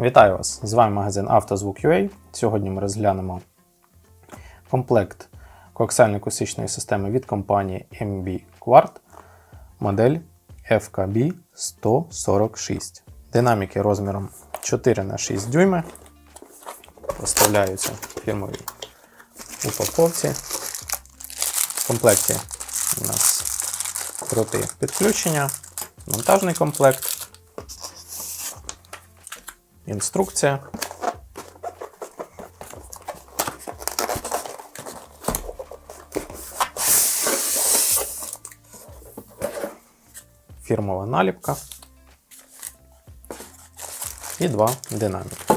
Вітаю вас! З вами магазин «Автозвук.UA». Сьогодні ми розглянемо комплект коаксіально-акустичної системи від компанії MB Quart, модель FKB 146. Динаміки розміром 4х6 дюйми. Поставляються в упаковці. В комплекті у нас дроти підключення, монтажний комплект. Інструкція. Фірмова наліпка. І два динаміки.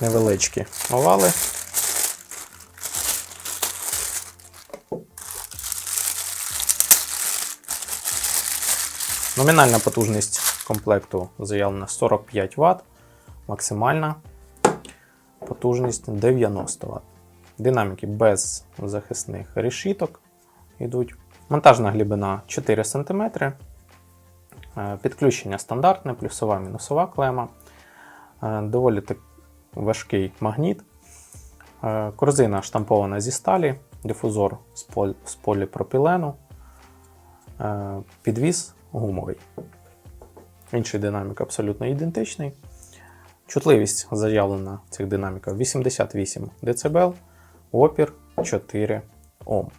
Невеличкі овали. Номінальна потужність комплекту заявлена 45 Вт, максимальна потужність 90 Вт. Динаміки без захисних решіток йдуть. Монтажна глибина 4 см. Е, Підключення стандартне, плюсова мінусова клема. Е, Доволі так важкий магніт. Е, Корзина штампована зі сталі, дифузор з полі-. Е, Підвіз гумовий. Інший динамік абсолютно ідентичний. Чутливість заявлена цих динаміків 88 дБ, опір 4 Ом.